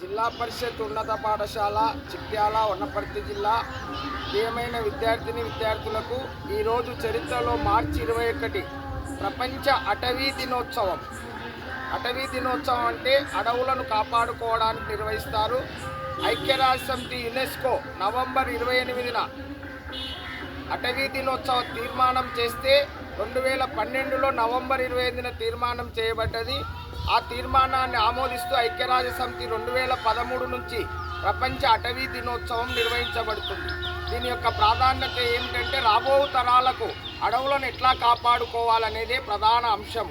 జిల్లా పరిషత్ ఉన్నత పాఠశాల చిట్యాల ఉన్నపర్తి జిల్లా. ప్రియమైన విద్యార్థిని విద్యార్థులకు ఈరోజు చరిత్రలో మార్చి ఇరవై ఒకటి ప్రపంచ అటవీ దినోత్సవం. అటవీ దినోత్సవం అంటే అడవులను కాపాడుకోవడానికి నిర్వహిస్తారు ఐక్యరాజ్య సమితి యునెస్కో నవంబర్ ఇరవై ఎనిమిదిన. అటవీ దినోత్సవ తీర్మానం చేస్తే రెండు వేల పన్నెండులో నవంబర్ ఇరవై ఎనిమిదిన తీర్మానం చేయబడ్డది. ఆ తీర్మానాన్ని ఆమోదిస్తూ ఐక్యరాజ్య సమితి రెండు వేల పదమూడు నుంచి ప్రపంచ అటవీ దినోత్సవం నిర్వహించబడుతుంది. దీని యొక్క ప్రాధాన్యత ఏమిటంటే రాబో తరాలకు అడవులను ఎట్లా కాపాడుకోవాలనేదే ప్రధాన అంశం.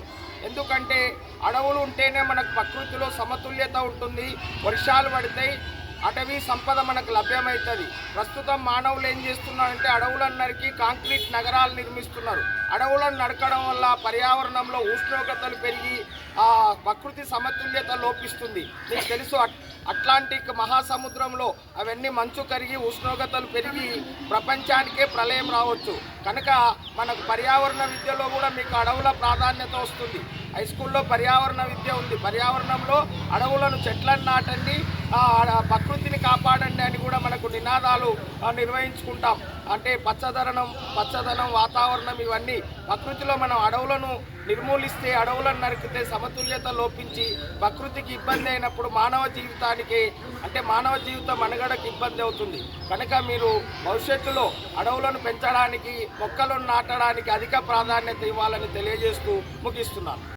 ఎందుకంటే అడవులు ఉంటేనే మనకు ప్రకృతిలో సమతుల్యత ఉంటుంది వర్షాలు పడతాయి అటవీ సంపద మనకు లభ్యమవుతుంది. ప్రస్తుతం మానవులు ఏం చేస్తున్నారంటే అడవులను నరికి కాంక్రీట్ నగరాలు నిర్మిస్తున్నారు. అడవులను నరకడం వల్ల పర్యావరణంలో ఉష్ణోగ్రతలు పెరిగి ఆ ప్రకృతి సమతుల్యత లోపిస్తుంది. మీకు తెలుసు అట్- అట్లాంటిక్ మహాసముద్రంలో అవన్నీ మంచు కరిగి ఉష్ణోగ్రతలు పెరిగి ప్రపంచానికే ప్రళయం రావచ్చు. కనుక మనకు పర్యావరణ విద్యలో కూడా మీకు అడవుల ప్రాధాన్యత వస్తుంది. హై స్కూల్లో పర్యావరణ విద్య ఉంది. పర్యావరణంలో అడవులను చెట్లను నాటండి. ప్రకృతిని కాపాడండి అని కూడా మనకు నినాదాలు నిర్వహించుకుంటాం. అంటే పచ్చదనం పచ్చదనం వాతావరణం ఇవన్నీ ప్రకృతిలో మనం అడవులను నిర్మూలిస్తే అడవులను నరికితే సమతుల్యత లోపించి ప్రకృతికి ఇబ్బంది అయినప్పుడు మానవ జీవితానికి అంటే మానవ జీవితం మనుగడకు ఇబ్బంది అవుతుంది. కనుక మీరు భవిష్యత్తులో అడవులను పెంచడానికి మొక్కలను నాటడానికి అధిక ప్రాధాన్యత ఇవ్వాలని తెలియజేస్తూ ముగిస్తున్నాను.